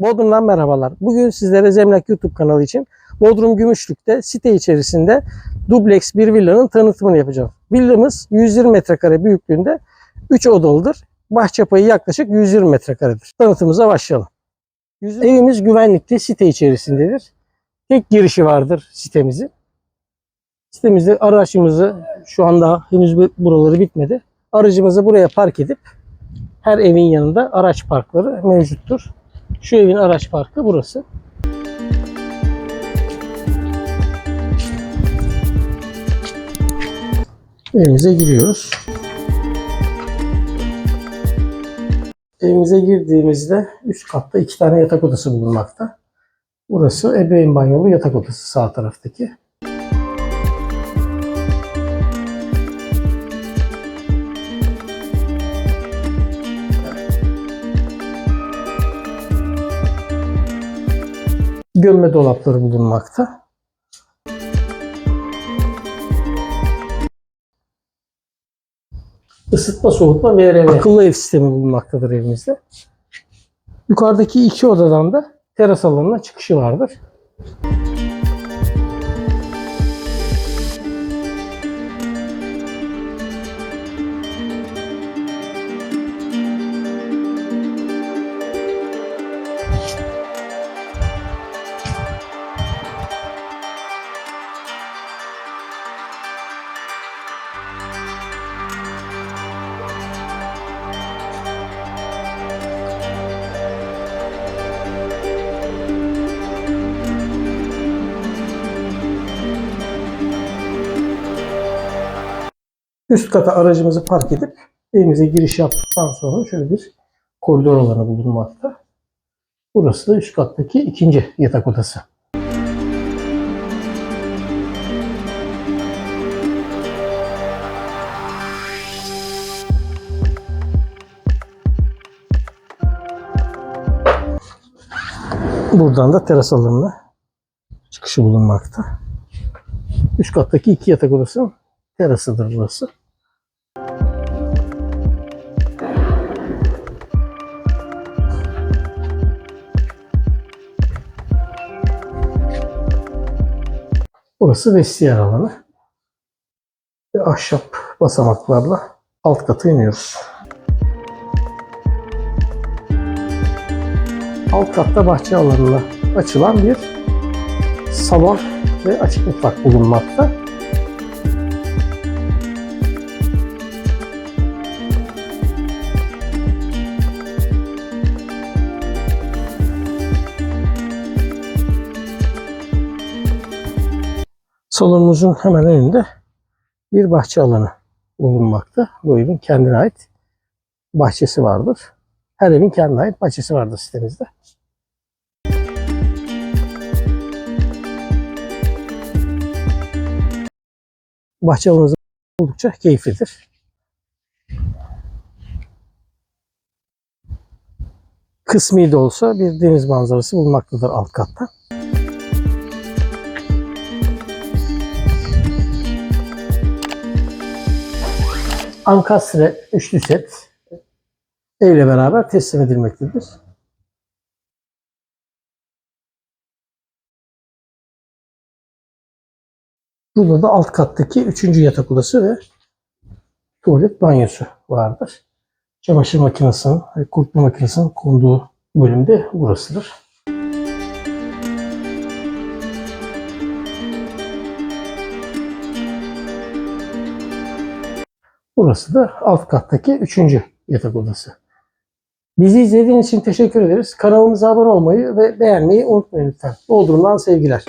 Bodrum'dan merhabalar. Bugün sizlere Zemlak YouTube kanalı için Bodrum Gümüşlük'te site içerisinde dubleks bir villanın tanıtımını yapacağım. Villamız 120 metrekare büyüklüğünde 3 odalıdır. Bahçe payı yaklaşık 120 metrekaredir. Tanıtımıza başlayalım. Evimiz güvenlikli site içerisindedir. Tek girişi vardır sitemizin. Sitemizde aracımızı şu anda henüz bu- buraları bitmedi. Aracımızı buraya park edip her evin yanında araç parkları mevcuttur. Şu evin araç parkı burası. Evimize giriyoruz. Evimize girdiğimizde üst katta iki tane yatak odası bulunmakta. Burası ebeveyn banyolu yatak odası sağ taraftaki. Gömme dolapları bulunmakta. Isıtma, soğutma, VRV. Akıllı ev sistemi bulunmaktadır evimizde. Yukarıdaki iki odadan da teras alanına çıkışı vardır. Üst kata aracımızı park edip evimize giriş yaptıktan sonra şöyle bir koridor alanı bulunmakta. Burası da üst kattaki ikinci yatak odası. Buradan da teras alanına çıkışı bulunmakta. Üst kattaki iki yatak odasının terasıdır burası. Burası vestiyer alanı. Ve ahşap basamaklarla alt kata iniyoruz. Alt katta bahçe alanına açılan bir salon ve açık mutfak bulunmakta. Salonumuzun hemen önünde bir bahçe alanı bulunmakta. Bu evin kendine ait bahçesi vardır. Her evin kendine ait bahçesi vardır sitemizde. Bahçe alanımız oldukça keyiflidir. Kısmi de olsa bir deniz manzarası bulunmaktadır alt katta. Ankastre üçlü set evle beraber teslim edilmektedir. Burada da alt kattaki üçüncü yatak odası ve tuvalet banyosu vardır. Çamaşır makinesinin, kurutma makinesinin konduğu bölümde burasıdır. Burası da alt kattaki üçüncü yatak odası. Bizi izlediğiniz için teşekkür ederiz. Kanalımıza abone olmayı ve beğenmeyi unutmayın lütfen. Bodrum'dan sevgiler.